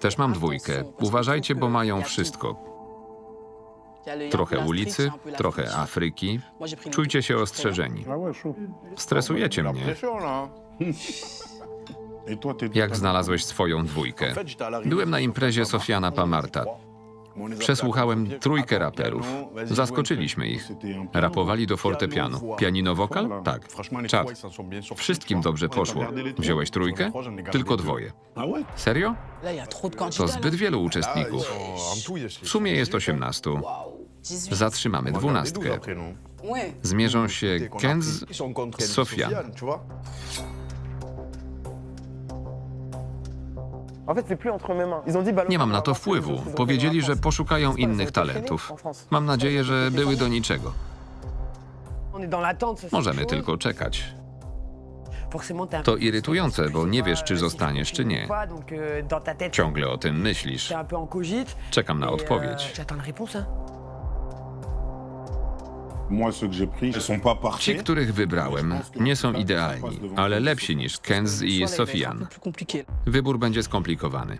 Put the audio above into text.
Też mam dwójkę. Uważajcie, bo mają wszystko. y Trochę ulicy, trochę. Afryki. Czujcie się ostrzeżeni. Stresujecie mnie. Jak znalazłeś swoją dwójkę? Byłem na imprezie Sofiana Pamarta. Przesłuchałem trójkę raperów. Zaskoczyliśmy ich. Rapowali do fortepianu. Pianino wokal? Tak. Czad. Wszystkim dobrze poszło. Wziąłeś trójkę? Tylko dwoje. Serio? To zbyt wielu uczestników. W sumie jest 18. 18. Zatrzymamy dwunastkę. Zmierzą się Kenz z Sofian. Nie mam na to wpływu. Powiedzieli, że poszukają innych talentów. Mam nadzieję, że były do niczego. Możemy tylko czekać. To irytujące, bo nie wiesz, czy euh, zostaniesz, czy nie. euh, Ciągle o tym myślisz. Czekam na odpowiedź. Ci, których wybrałem, nie są idealni, ale lepsi niż Kenz i Sofian. Wybór będzie skomplikowany.